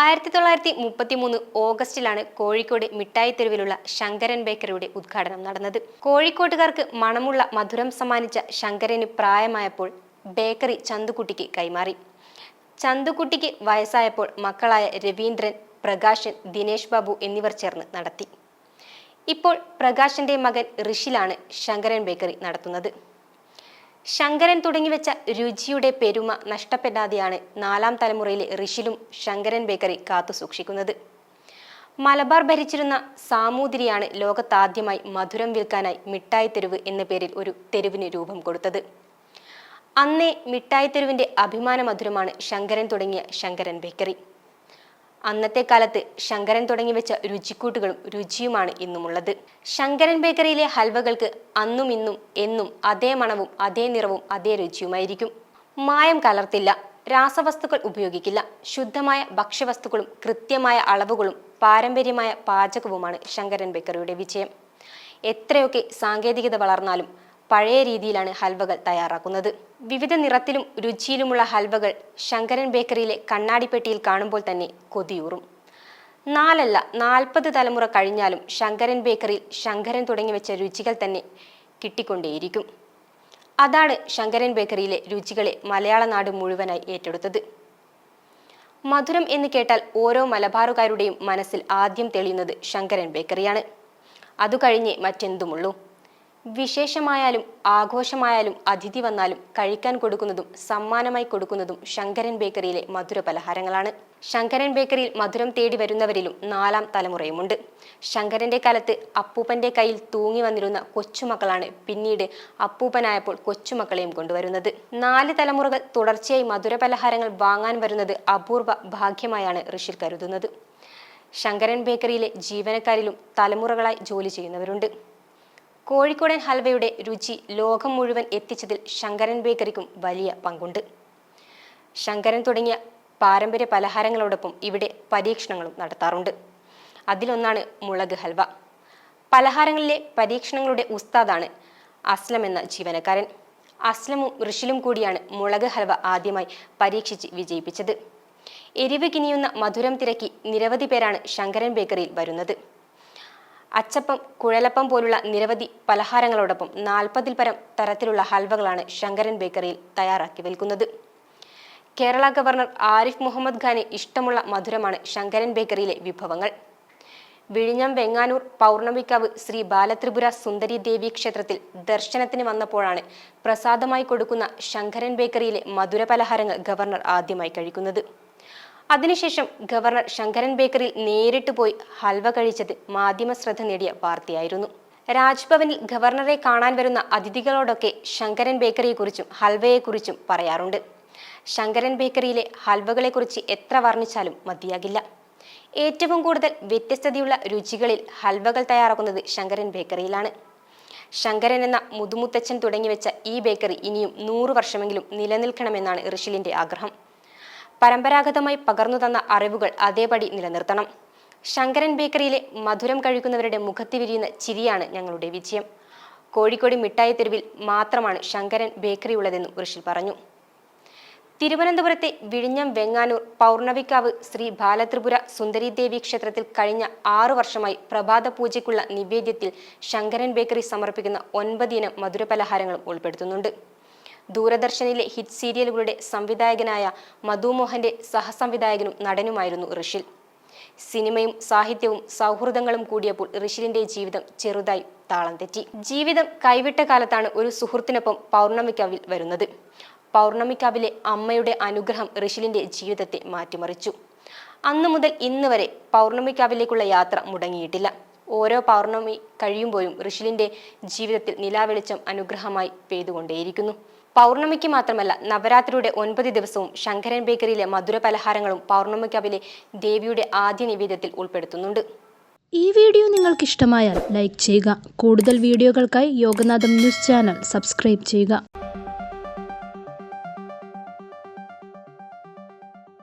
ആയിരത്തി തൊള്ളായിരത്തി മുപ്പത്തി മൂന്ന് ഓഗസ്റ്റിലാണ് കോഴിക്കോട് മിഠായി തെരുവിലുള്ള ശങ്കരൻ ബേക്കറിയുടെ ഉദ്ഘാടനം നടന്നത്. കോഴിക്കോട്ടുകാർക്ക് മണമുള്ള മധുരം സമ്മാനിച്ച ശങ്കരന് പ്രായമായപ്പോൾ ബേക്കറി ചന്തുകുട്ടിക്ക് കൈമാറി. ചന്തുകുട്ടിക്ക് വയസ്സായപ്പോൾ മക്കളായ രവീന്ദ്രൻ പ്രകാശൻ ദിനേശ് ബാബു എന്നിവർ ചേർന്ന് നടത്തി. ഇപ്പോൾ പ്രകാശന്റെ മകൻ ഋഷിലാണ് ശങ്കരൻ ബേക്കറി നടത്തുന്നത്. ശങ്കരൻ തുടങ്ങിവെച്ച രുചിയുടെ പെരുമ നഷ്ടപ്പെടാതെയാണ് നാലാം തലമുറയിലെ ഋഷിലും ശങ്കരൻ ബേക്കറി കാത്തു സൂക്ഷിക്കുന്നത്. മലബാർ ഭരിച്ചിരുന്ന സാമൂതിരിയാണ് ലോകത്താദ്യമായി മധുരം വിൽക്കാനായി മിഠായി തെരുവ് എന്ന പേരിൽ ഒരു തെരുവിന് രൂപം കൊടുത്തത്. അന്നേ മിഠായി തെരുവിന്റെ അഭിമാന മധുരമാണ് ശങ്കരൻ തുടങ്ങിയ ശങ്കരൻ ബേക്കറി. അന്നത്തെ കാലത്ത് ശങ്കരൻ തുടങ്ങി വെച്ച രുചിക്കൂട്ടുകളും രുചിയുമാണ് ഇന്നുമുള്ളത്. ശങ്കരൻ ബേക്കറിയിലെ ഹൽവകൾക്ക് അന്നും ഇന്നും എന്നും അതേ മണവും അതേ നിറവും അതേ രുചിയുമായിരിക്കും. മായം കലർത്തില്ല രാസവസ്തുക്കൾ ഉപയോഗിക്കില്ല ശുദ്ധമായ ഭക്ഷ്യവസ്തുക്കളും കൃത്യമായ അളവുകളും പാരമ്പര്യമായ പാചകവുമാണ് ശങ്കരൻ ബേക്കറിയുടെ വിജയം. എത്രയൊക്കെ സാങ്കേതികത വളർന്നാലും പഴയ രീതിയിലാണ് ഹൽവകൾ തയ്യാറാക്കുന്നത്. വിവിധ നിറത്തിലും രുചിയിലുമുള്ള ഹൽവകൾ ശങ്കരൻ ബേക്കറിയിലെ കണ്ണാടിപ്പെട്ടിയിൽ കാണുമ്പോൾ തന്നെ കൊതിയൂറും. നാലല്ല നാൽപ്പത് തലമുറ കഴിഞ്ഞാലും ശങ്കരൻ ബേക്കറിയിൽ ശങ്കരൻ തുടങ്ങി വെച്ച രുചികൾ തന്നെ കിട്ടിക്കൊണ്ടേയിരിക്കും. അതാണ് ശങ്കരൻ ബേക്കറിയിലെ രുചികളെ മലയാള നാട് മുഴുവനായി ഏറ്റെടുത്തത്. മധുരം എന്ന് കേട്ടാൽ ഓരോ മലബാറുകാരുടെയും മനസ്സിൽ ആദ്യം തെളിയുന്നത് ശങ്കരൻ ബേക്കറിയാണ്. അതു കഴിഞ്ഞേ മറ്റെന്തുമുള്ളൂ? വിശേഷമായാലും ആഘോഷമായാലും അതിഥി വന്നാലും കഴിക്കാൻ കൊടുക്കുന്നതും സമ്മാനമായി കൊടുക്കുന്നതും ശങ്കരൻ ബേക്കറിയിലെ മധുര പലഹാരങ്ങളാണ്. ശങ്കരൻ ബേക്കറിയിൽ മധുരം തേടി വരുന്നവരിലും നാലാം തലമുറയുമുണ്ട്. ശങ്കരന്റെ കാലത്ത് അപ്പൂപ്പന്റെ കയ്യിൽ തൂങ്ങി വന്നിരുന്ന കൊച്ചുമക്കളാണ് പിന്നീട് അപ്പൂപ്പനായപ്പോൾ കൊച്ചുമക്കളെയും കൊണ്ടുവരുന്നത്. നാല് തലമുറകൾ തുടർച്ചയായി മധുര പലഹാരങ്ങൾ വാങ്ങാൻ വരുന്നത് അപൂർവ ഭാഗ്യമായാണ് ഋഷിൽ കരുതുന്നത്. ശങ്കരൻ ബേക്കറിയിലെ ജീവനക്കാരിലും തലമുറകളായി ജോലി ചെയ്യുന്നവരുണ്ട്. കോഴിക്കോടൻ ഹൽവയുടെ രുചി ലോകം മുഴുവൻ എത്തിച്ചതിൽ ശങ്കരൻ ബേക്കറിക്കും വലിയ പങ്കുണ്ട്. ശങ്കരൻ തുടങ്ങിയ പാരമ്പര്യ പലഹാരങ്ങളോടൊപ്പം ഇവിടെ പരീക്ഷണങ്ങളും നടത്താറുണ്ട്. അതിലൊന്നാണ് മുളക് ഹൽവ. പലഹാരങ്ങളിലെ പരീക്ഷണങ്ങളുടെ ഉസ്താദാണ് അസ്ലം എന്ന ജീവനക്കാരൻ. അസ്ലമും ഋഷിലും കൂടിയാണ് മുളക് ഹൽവ ആദ്യമായി പരീക്ഷിച്ച് വിജയിപ്പിച്ചത്. എരിവ് കിനിയുന്ന മധുരം തിരക്കി നിരവധി പേരാണ് ശങ്കരൻ ബേക്കറിയിൽ വരുന്നത്. അച്ചപ്പം കുഴലപ്പം പോലുള്ള നിരവധി പലഹാരങ്ങളോടൊപ്പം നാൽപ്പതിൽ പരം തരത്തിലുള്ള ഹൽവകളാണ് ശങ്കരൻ ബേക്കറിയിൽ തയ്യാറാക്കി വിൽക്കുന്നത്. കേരള ഗവർണർ ആരിഫ് മുഹമ്മദ് ഖാന് ഇഷ്ടമുള്ള മധുരമാണ് ശങ്കരൻ ബേക്കറിയിലെ വിഭവങ്ങൾ. വിഴിഞ്ഞം വെങ്ങാനൂർ പൗർണമിക്കാവ് ശ്രീ ബാലത്രിപുര സുന്ദരി ദേവി ക്ഷേത്രത്തിൽ ദർശനത്തിന് വന്നപ്പോഴാണ് പ്രസാദമായി കൊടുക്കുന്ന ശങ്കരൻ ബേക്കറിയിലെ മധുര പലഹാരങ്ങൾ ഗവർണർ ആദ്യമായി കഴിക്കുന്നത്. അതിനുശേഷം ഗവർണർ ശങ്കരൻ ബേക്കറിൽ നേരിട്ട് പോയി ഹൽവ കഴിച്ചത് മാധ്യമ ശ്രദ്ധ നേടിയ വാർത്തയായിരുന്നു. രാജ്ഭവനിൽ ഗവർണറെ കാണാൻ വരുന്ന അതിഥികളോടൊക്കെ ശങ്കരൻ ബേക്കറിയെക്കുറിച്ചും ഹൽവയെക്കുറിച്ചും പറയാറുണ്ട്. ശങ്കരൻ ബേക്കറിയിലെ ഹൽവകളെക്കുറിച്ച് എത്ര വർണിച്ചാലും മതിയാകില്ല. ഏറ്റവും കൂടുതൽ വ്യത്യസ്തതയുള്ള രുചികളിൽ ഹൽവകൾ തയ്യാറാക്കുന്നത് ശങ്കരൻ ബേക്കറിയിലാണ്. ശങ്കരൻ എന്ന മുതുമുത്തച്ഛൻ തുടങ്ങിവെച്ച ഈ ബേക്കറി ഇനിയും നൂറു വർഷമെങ്കിലും നിലനിൽക്കണമെന്നാണ് ഋഷിലിന്റെ ആഗ്രഹം. പരമ്പരാഗതമായി പകർന്നു തന്ന അറിവുകൾ അതേപടി നിലനിർത്തണം. ശങ്കരൻ ബേക്കറിയിലെ മധുരം കഴിക്കുന്നവരുടെ മുഖത്ത് വിരിയുന്ന ചിരിയാണ് ഞങ്ങളുടെ വിജയം. കോഴിക്കോട് മിഠായി തെരുവിൽ മാത്രമാണ് ശങ്കരൻ ബേക്കറി ഉള്ളതെന്നും ഋഷിൽ പറഞ്ഞു. തിരുവനന്തപുരത്തെ വിഴിഞ്ഞം വെങ്ങാനൂർ പൗർണവിക്കാവ് ശ്രീ ബാലത്രിപുര സുന്ദരീദേവി ക്ഷേത്രത്തിൽ കഴിഞ്ഞ ആറു വർഷമായി പ്രഭാത പൂജയ്ക്കുള്ള നിവേദ്യത്തിൽ ശങ്കരൻ ബേക്കറി സമർപ്പിക്കുന്ന ഒൻപതിനം മധുരപലഹാരങ്ങളും ഉൾപ്പെടുത്തുന്നുണ്ട്. ദൂരദർശനിലെ ഹിറ്റ് സീരിയലുകളുടെ സംവിധായകനായ മധുമോഹന്റെ സഹസംവിധായകനും നടനുമായിരുന്നു ഋഷിൽ. സിനിമയും സാഹിത്യവും സൗഹൃദങ്ങളും കൂടിയപ്പോൾ ഋഷിലിന്റെ ജീവിതം ചെറുതായി താളം തെറ്റി. ജീവിതം കൈവിട്ട കാലത്താണ് ഒരു സുഹൃത്തിനൊപ്പം പൗർണമിക്കാവിൽ വരുന്നത്. പൗർണമിക്കാവിലെ അമ്മയുടെ അനുഗ്രഹം ഋഷിലിന്റെ ജീവിതത്തെ മാറ്റിമറിച്ചു. അന്നു മുതൽ ഇന്ന് വരെ പൗർണമിക്കാവിലേക്കുള്ള യാത്ര മുടങ്ങിയിട്ടില്ല. ഓരോ പൗർണമി കഴിയുമ്പോഴും ഋഷിലിന്റെ ജീവിതത്തിൽ നിലാവെളിച്ചം അനുഗ്രഹമായി പെയ്തുകൊണ്ടേയിരിക്കുന്നു. പൗർണമിക്ക് മാത്രമല്ല നവരാത്രിയുടെ ഒൻപത് ദിവസവും ശങ്കരൻ ബേക്കറിയിലെ മധുര പലഹാരങ്ങളും പൗർണമിക്കാവിലെ ദേവിയുടെ ആദ്യ നിവേദ്യത്തിൽ ഉൾപ്പെടുത്തുന്നുണ്ട്. ഈ വീഡിയോ നിങ്ങൾക്ക് ഇഷ്ടമായാൽ ലൈക്ക് ചെയ്യുക. കൂടുതൽ വീഡിയോകൾക്കായി യോഗനാഥം ന്യൂസ് ചാനൽ സബ്സ്ക്രൈബ് ചെയ്യുക.